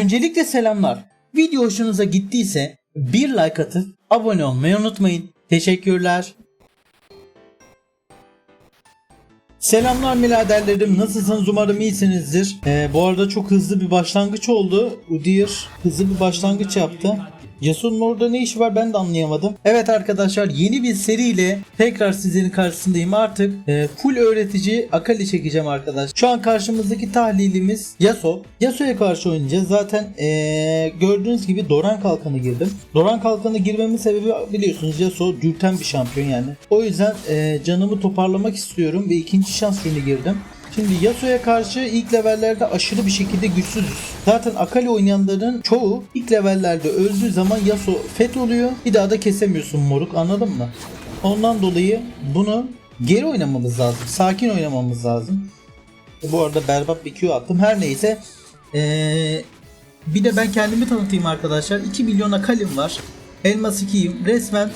Öncelikle selamlar. Video hoşunuza gittiyse bir like atıp abone olmayı unutmayın. Teşekkürler. Selamlar miladerlerim. Nasılsınız? Umarım iyisinizdir. Ee, bu arada çok hızlı bir başlangıç oldu. Udyr hızlı bir başlangıç yaptı. Yasuo'nun orada ne işi var ben de anlayamadım. Evet arkadaşlar yeni bir seriyle tekrar sizlerin karşısındayım. Artık e, full öğretici Akali çekeceğim arkadaş. Şu an karşımızdaki tahlilimiz Yasuo. Yasuo'ya karşı oynayacağız. Zaten e, gördüğünüz gibi Doran Kalkanı girdim. Doran Kalkanı girmemin sebebi biliyorsunuz Yasuo dürten bir şampiyon yani. O yüzden e, canımı toparlamak istiyorum ve ikinci şans ürünü girdim. Şimdi Yasuo'ya karşı ilk levellerde aşırı bir şekilde güçsüzüz. Zaten Akali oynayanların çoğu ilk levellerde öldüğü zaman Yasuo fet oluyor. Bir daha da kesemiyorsun moruk anladın mı? Ondan dolayı bunu geri oynamamız lazım. Sakin oynamamız lazım. Bu arada berbat bir Q attım. Her neyse. Ee, bir de ben kendimi tanıtayım arkadaşlar. 2 milyon Akali'm var. Elmas 2'yim. Resmen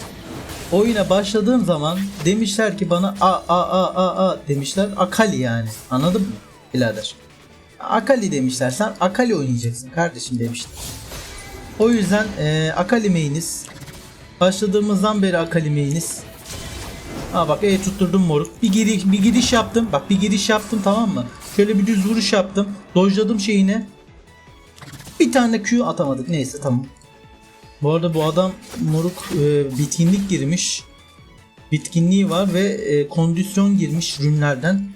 oyuna başladığım zaman demişler ki bana a a a a a demişler. Akali yani. Anladın mı birader? Akali demişler. Sen Akali oynayacaksın kardeşim demişler. O yüzden e, Akali main'iz. Başladığımızdan beri Akali main'iz. Aa bak E tutturdum moruk. Bir giriş, bir giriş yaptım. Bak bir giriş yaptım tamam mı? Şöyle bir düz vuruş yaptım. Dojladım şeyini bir tane Q atamadık. Neyse tamam bu arada bu adam moruk e, bitkinlik girmiş. Bitkinliği var ve e, kondisyon girmiş rünlerden.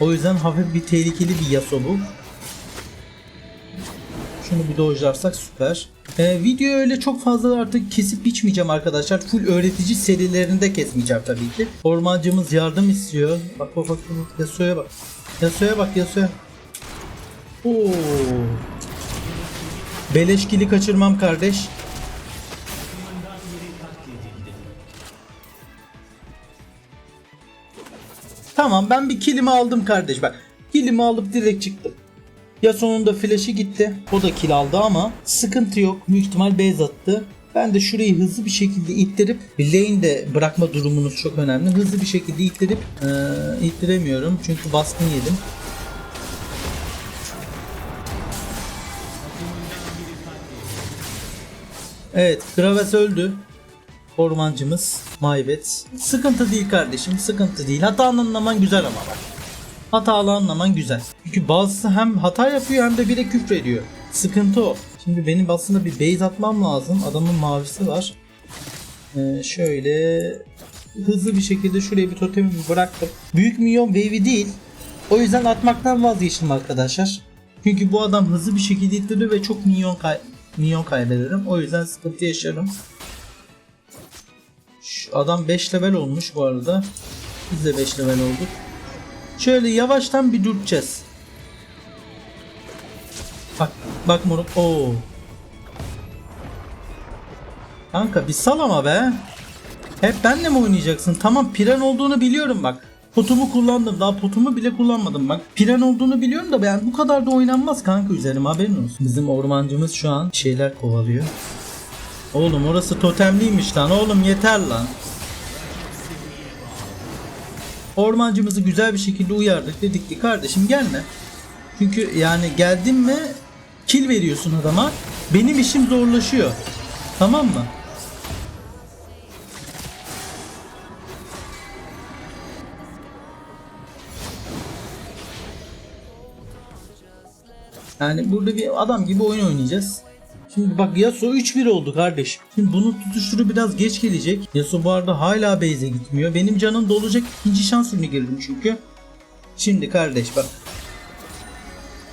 O yüzden hafif bir tehlikeli bir Yasuo bu. Şunu bir dojlarsak süper. E, videoyu öyle çok fazla artık kesip biçmeyeceğim arkadaşlar. Full öğretici serilerinde kesmeyeceğim tabii ki. Ormancımız yardım istiyor. Bak bak. bak. Yasuo'ya bak. Yasuo'ya bak Yasuo'ya. Oo. Beleşkili kaçırmam kardeş. Tamam ben bir kilimi aldım kardeş bak. Kilimi alıp direkt çıktım. Ya sonunda flash'i gitti. O da kill aldı ama sıkıntı yok. Büyük ihtimal base attı. Ben de şurayı hızlı bir şekilde ittirip lane de bırakma durumunuz çok önemli. Hızlı bir şekilde ittirip ee, ittiremiyorum çünkü baskın yedim. Evet, Graves öldü. Ormancımız Maybet. Sıkıntı değil kardeşim, sıkıntı değil. Hata anlaman güzel ama bak. Hatalı anlaman güzel. Çünkü bazısı hem hata yapıyor hem de bir de küfür ediyor. Sıkıntı o. Şimdi benim aslında bir base atmam lazım. Adamın mavisi var. Ee, şöyle hızlı bir şekilde şuraya bir totemimi bıraktım. Büyük milyon wave'i değil. O yüzden atmaktan vazgeçtim arkadaşlar. Çünkü bu adam hızlı bir şekilde ittiriyor ve çok milyon kay milyon kaybederim. O yüzden sıkıntı yaşarım. Adam 5 level olmuş bu arada. Biz de 5 level olduk. Şöyle yavaştan bir dürteceğiz. Bak bak moruk. Oo. Kanka bir salama be. Hep benle mi oynayacaksın? Tamam piren olduğunu biliyorum bak. Potumu kullandım. Daha potumu bile kullanmadım bak. Piren olduğunu biliyorum da ben bu kadar da oynanmaz kanka üzerim haberin olsun. Bizim ormancımız şu an şeyler kovalıyor. Oğlum orası totemliymiş lan. Oğlum yeter lan. Ormancımızı güzel bir şekilde uyardık. Dedik ki kardeşim gelme. Çünkü yani geldin mi kill veriyorsun adama. Benim işim zorlaşıyor. Tamam mı? Yani burada bir adam gibi oyun oynayacağız. Şimdi bak Yasuo 3-1 oldu kardeşim. Şimdi bunun tutuşturu biraz geç gelecek. Yasuo bu arada hala base'e gitmiyor. Benim canım dolacak ikinci şans ürünü girdim çünkü. Şimdi kardeş bak.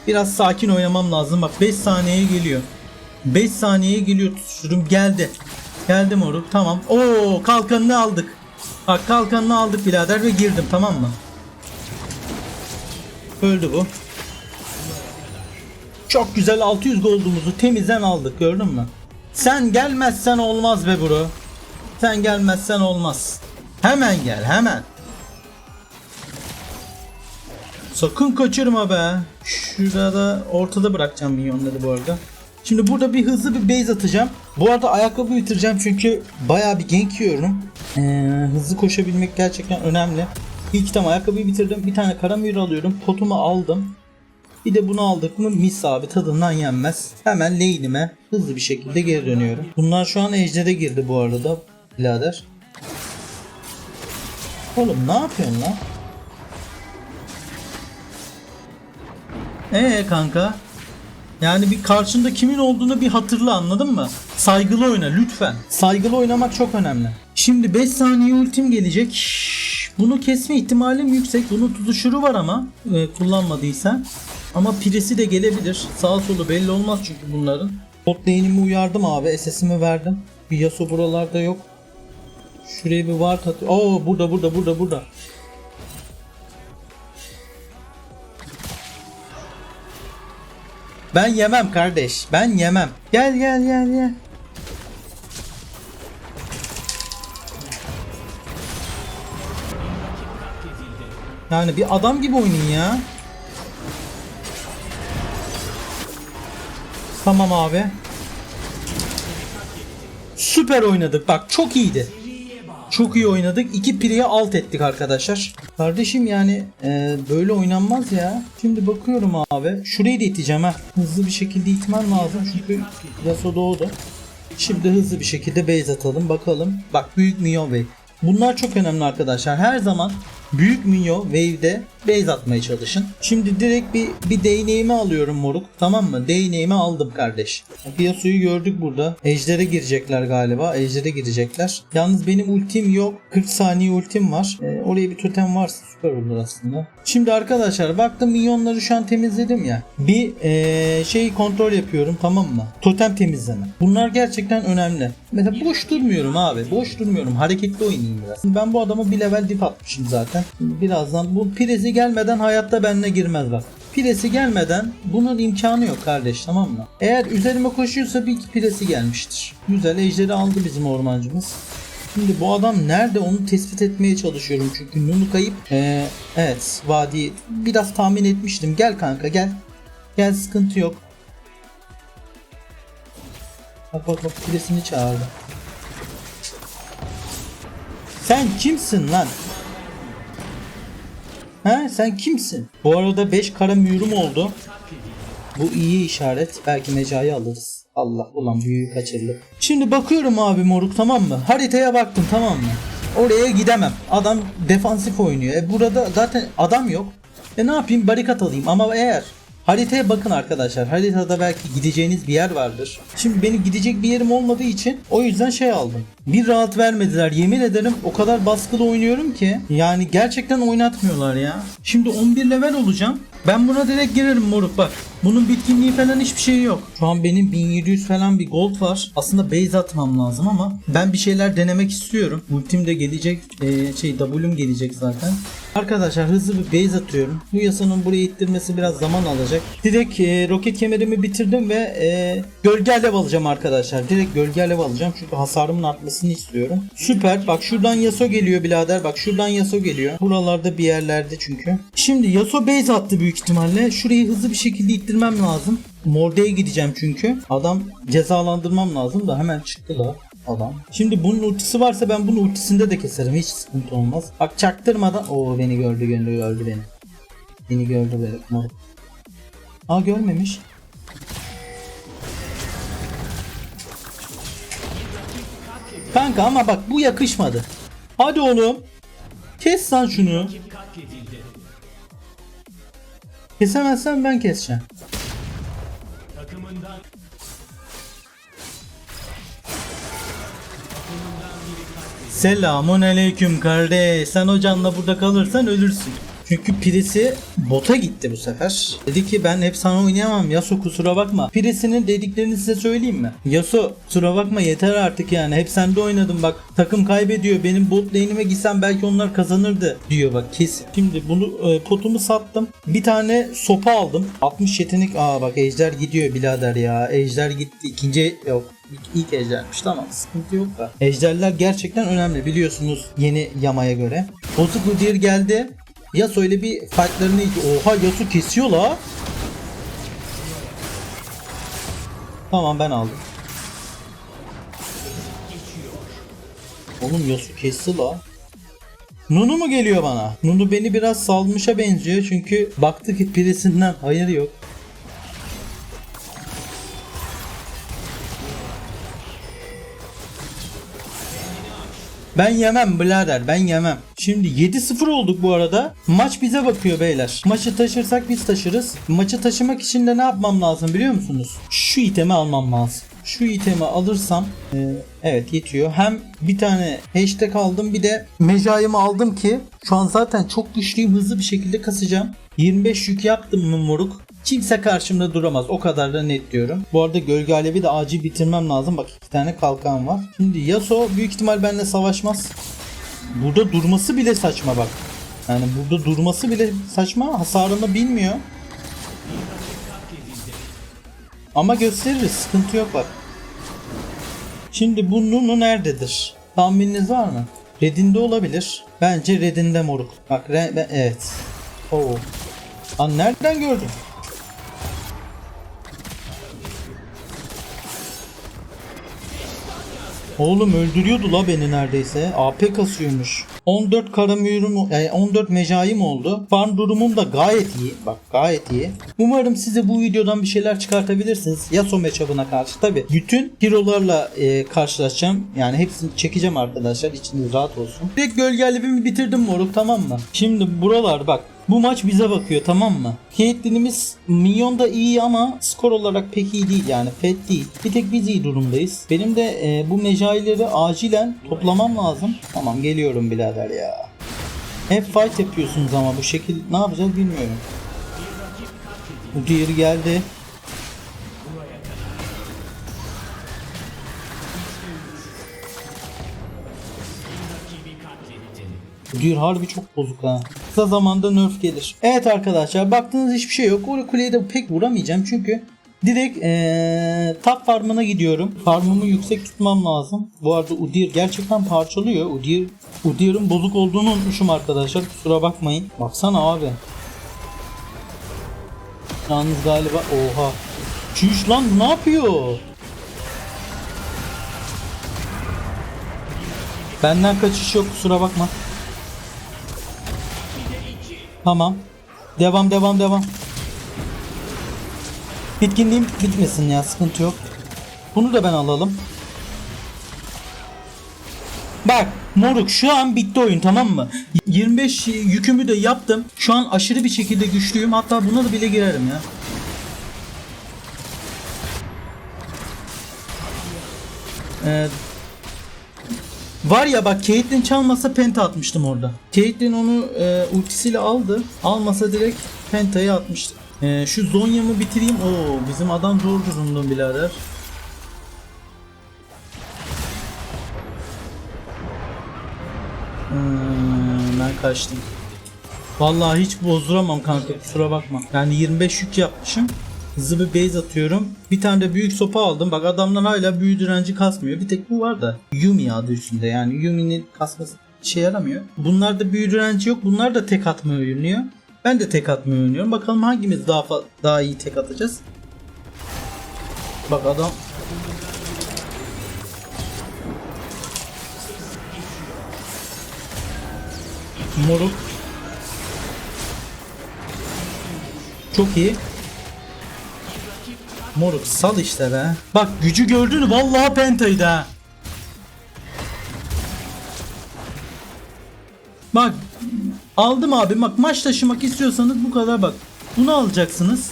Biraz sakin oynamam lazım. Bak 5 saniyeye geliyor. 5 saniyeye geliyor tutuşturum. Geldi. Geldi moruk. Tamam. Oo kalkanını aldık. Bak kalkanını aldık birader ve girdim tamam mı? Öldü bu. Çok güzel 600 gold'umuzu temizden aldık gördün mü? Sen gelmezsen olmaz be bro. Sen gelmezsen olmaz. Hemen gel hemen. Sakın kaçırma be. Şurada ortada bırakacağım minyonları bu arada. Şimdi burada bir hızlı bir base atacağım. Bu arada ayakkabı bitireceğim çünkü baya bir gank yiyorum. Ee, hızlı koşabilmek gerçekten önemli. İlk tam ayakkabıyı bitirdim. Bir tane kara mühür alıyorum. Potumu aldım. Bir de bunu aldık mı mis abi tadından yenmez. Hemen lane'ime hızlı bir şekilde geri dönüyorum. Bunlar şu an ejdere girdi bu arada birader. Oğlum ne yapıyorsun lan? Ee kanka? Yani bir karşında kimin olduğunu bir hatırla anladın mı? Saygılı oyna lütfen. Saygılı oynamak çok önemli. Şimdi 5 saniye ultim gelecek. Bunu kesme ihtimalim yüksek. Bunun tutuşuru var ama e, kullanmadıysa. Ama piresi de gelebilir. Sağ solu belli olmaz çünkü bunların. Bot lane'imi uyardım abi. SS'imi verdim. Bir Yasuo buralarda yok. Şuraya bir var atıyor. Oo burada burada burada burada. Ben yemem kardeş. Ben yemem. Gel gel gel gel. Yani bir adam gibi oynayın ya. Tamam abi. Süper oynadık. Bak çok iyiydi. Çok iyi oynadık. İki pireye alt ettik arkadaşlar. Kardeşim yani e, böyle oynanmaz ya. Şimdi bakıyorum abi. Şurayı da iteceğim ha. Hızlı bir şekilde itmem lazım çünkü Yasuo doğdu. Şimdi hızlı bir şekilde base atalım bakalım. Bak büyük minyon wave. Bunlar çok önemli arkadaşlar. Her zaman büyük minyon wave'de base atmaya çalışın. Şimdi direkt bir bir değneğimi alıyorum moruk. Tamam mı? Değneğimi aldım kardeş. Yasuo'yu gördük burada. Ejder'e girecekler galiba. Ejder'e girecekler. Yalnız benim ultim yok. 40 saniye ultim var. Ee, oraya bir totem varsa süper olur aslında. Şimdi arkadaşlar baktım minyonları şu an temizledim ya. Bir ee, şey kontrol yapıyorum tamam mı? Totem temizleme. Bunlar gerçekten önemli. Mesela boş durmuyorum abi. Boş durmuyorum. Hareketli oynayayım biraz. Ben bu adama bir level dip atmışım zaten. Birazdan bu pirezi gelmeden hayatta benimle girmez bak. Piresi gelmeden bunun imkanı yok kardeş tamam mı? Eğer üzerime koşuyorsa bir piresi gelmiştir. Güzel ejderi aldı bizim ormancımız. Şimdi bu adam nerede onu tespit etmeye çalışıyorum çünkü Nunu kayıp. Ee, evet vadi biraz tahmin etmiştim. Gel kanka gel. Gel sıkıntı yok. Bak bak bak piresini çağırdı. Sen kimsin lan? He sen kimsin? Bu arada 5 kara mührüm oldu. Bu iyi işaret. Belki mecayı alırız. Allah ulan büyüğü kaçırdı. Şimdi bakıyorum abi moruk tamam mı? Haritaya baktım tamam mı? Oraya gidemem. Adam defansif oynuyor. E burada zaten adam yok. E ne yapayım barikat alayım ama eğer Haritaya bakın arkadaşlar. Haritada belki gideceğiniz bir yer vardır. Şimdi benim gidecek bir yerim olmadığı için o yüzden şey aldım. Bir rahat vermediler. Yemin ederim o kadar baskılı oynuyorum ki. Yani gerçekten oynatmıyorlar ya. Şimdi 11 level olacağım. Ben buna direkt girerim moruk bak. Bunun bitkinliği falan hiçbir şey yok. Şu an benim 1700 falan bir gold var. Aslında base atmam lazım ama ben bir şeyler denemek istiyorum. Ultim de gelecek. Ee, şey W'm gelecek zaten. Arkadaşlar hızlı bir base atıyorum. Bu yasanın buraya ittirmesi biraz zaman alacak. Direkt e, roket kemerimi bitirdim ve e, gölge alev alacağım arkadaşlar. Direkt gölge alev alacağım çünkü hasarımın artmasını istiyorum. Süper. Bak şuradan Yasuo geliyor birader. Bak şuradan Yasuo geliyor. Buralarda bir yerlerde çünkü. Şimdi Yasuo base attı büyük ihtimalle. Şurayı hızlı bir şekilde ittirmem lazım. Morde'ye gideceğim çünkü. Adam cezalandırmam lazım da hemen çıktı da adam. Şimdi bunun ultisi varsa ben bunun ultisinde de keserim. Hiç sıkıntı olmaz. Bak çaktırmadan. Oo beni gördü gördü gördü beni. Beni gördü böyle. Moruk. Aa görmemiş. Kanka ama bak bu yakışmadı. Hadi oğlum. Kes lan şunu. Kesemezsen ben keseceğim. Selamun aleyküm kardeş. Sen o canla burada kalırsan ölürsün. Çünkü piresi bota gitti bu sefer. Dedi ki ben hep sana oynayamam Yasuo kusura bakma. Piresinin dediklerini size söyleyeyim mi? Yasuo kusura bakma yeter artık yani. Hep sende oynadım bak. Takım kaybediyor. Benim bot lane'ime gitsem belki onlar kazanırdı diyor bak kesin. Şimdi bunu e, potumu sattım. Bir tane sopa aldım. 60 yetenek. Aa bak ejder gidiyor birader ya. Ejder gitti. İkinci yok. İlk ejdermiş tamam sıkıntı yok da. Ejderler gerçekten önemli biliyorsunuz yeni yamaya göre. Bozuk Udyr geldi. Yasuo ile bir fightlarını Oha Yasuo kesiyor la. Tamam ben aldım. Oğlum Yasuo kesti la. Nunu mu geliyor bana? Nunu beni biraz salmışa benziyor çünkü baktı ki birisinden hayır yok. Ben yemem birader ben yemem. Şimdi 7-0 olduk bu arada. Maç bize bakıyor beyler. Maçı taşırsak biz taşırız. Maçı taşımak için de ne yapmam lazım biliyor musunuz? Şu itemi almam lazım. Şu itemi alırsam e, evet yetiyor. Hem bir tane hashtag aldım bir de mecayımı aldım ki şu an zaten çok güçlüyüm hızlı bir şekilde kasacağım. 25 yük yaptım mı moruk? Kimse karşımda duramaz. O kadar da net diyorum. Bu arada gölge alevi de acil bitirmem lazım. Bak iki tane kalkan var. Şimdi Yasuo büyük ihtimal benimle savaşmaz. Burada durması bile saçma bak. Yani burada durması bile saçma. Hasarını bilmiyor. Ama gösteririz. Sıkıntı yok bak. Şimdi bu Nunu nerededir? Tahmininiz var mı? Red'inde olabilir. Bence Red'inde moruk. Bak re- evet. Oo. Lan nereden gördün? Oğlum öldürüyordu la beni neredeyse. AP kasıyormuş. 14 kara mühürüm, yani 14 mecayim oldu. Farm durumum da gayet iyi. Bak gayet iyi. Umarım size bu videodan bir şeyler çıkartabilirsiniz. Yasuo matchup'ına karşı tabi. Bütün hero'larla e, karşılaşacağım. Yani hepsini çekeceğim arkadaşlar. İçiniz rahat olsun. Direkt gölge alevimi bitirdim moruk tamam mı? Şimdi buralar bak. Bu maç bize bakıyor tamam mı? Caitlyn'imiz minyon da iyi ama skor olarak pek iyi değil yani fed değil. Bir tek biz iyi durumdayız. Benim de e, bu mecaileri acilen toplamam lazım. Tamam geliyorum birader ya. Hep fight yapıyorsunuz ama bu şekil ne yapacağız bilmiyorum. Bu diğeri geldi. Diyor harbi çok bozuk ha. Kısa zamanda nerf gelir. Evet arkadaşlar baktığınız hiçbir şey yok. O kuleye de pek vuramayacağım çünkü direkt ee, top farmına gidiyorum. Farmımı yüksek tutmam lazım. Bu arada Udyr gerçekten parçalıyor. Udyr, Udyr'ın bozuk olduğunu unutmuşum arkadaşlar. Kusura bakmayın. Baksana abi. Yalnız galiba oha. Çüş lan ne yapıyor? Benden kaçış yok kusura bakma. Tamam. Devam devam devam. Bitkinliğim bitmesin ya sıkıntı yok. Bunu da ben alalım. Bak moruk şu an bitti oyun tamam mı? 25 yükümü de yaptım. Şu an aşırı bir şekilde güçlüyüm. Hatta buna da bile girerim ya. Ee, Var ya bak Caitlyn çalmasa penta atmıştım orada. Caitlyn onu e, ultisiyle aldı. Almasa direkt pentayı atmıştı. E, şu Zonya'mı bitireyim. Oo bizim adam zor durumda birader. Hmm, ben kaçtım. Vallahi hiç bozduramam kanka kusura bakma. Yani 25 yük yapmışım. Hızlı bir base atıyorum. Bir tane de büyük sopa aldım. Bak adamlar hala büyü direnci kasmıyor. Bir tek bu var da. Yumi adı üstünde. Yani Yumi'nin kasması işe yaramıyor. Bunlarda büyü direnci yok. Bunlar da tek atmayı oynuyor. Ben de tek atmayı oynuyorum. Bakalım hangimiz daha daha iyi tek atacağız. Bak adam Moruk Çok iyi. Moruk sal işte be. Bak gücü gördün mü? Vallahi pentaydı ha. Bak aldım abi bak maç taşımak istiyorsanız bu kadar bak. Bunu alacaksınız.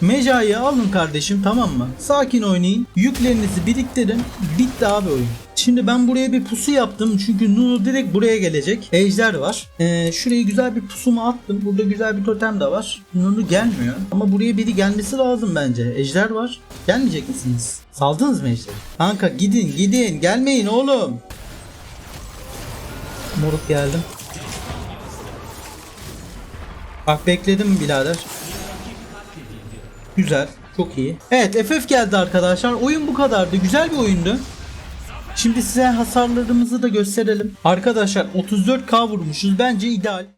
Mecayı alın kardeşim tamam mı? Sakin oynayın. Yüklerinizi biriktirin. Bitti abi oyun. Şimdi ben buraya bir pusu yaptım. Çünkü Nunu direkt buraya gelecek. Ejder var. Ee, şuraya güzel bir pusumu attım. Burada güzel bir totem de var. Nunu gelmiyor. Ama buraya biri gelmesi lazım bence. Ejder var. Gelmeyecek misiniz? Saldınız mı ejderi? Kanka gidin gidin. Gelmeyin oğlum. Moruk geldim. Bak bekledim birader. Güzel. Çok iyi. Evet FF geldi arkadaşlar. Oyun bu kadardı. Güzel bir oyundu. Şimdi size hasarlarımızı da gösterelim. Arkadaşlar 34k vurmuşuz. Bence ideal.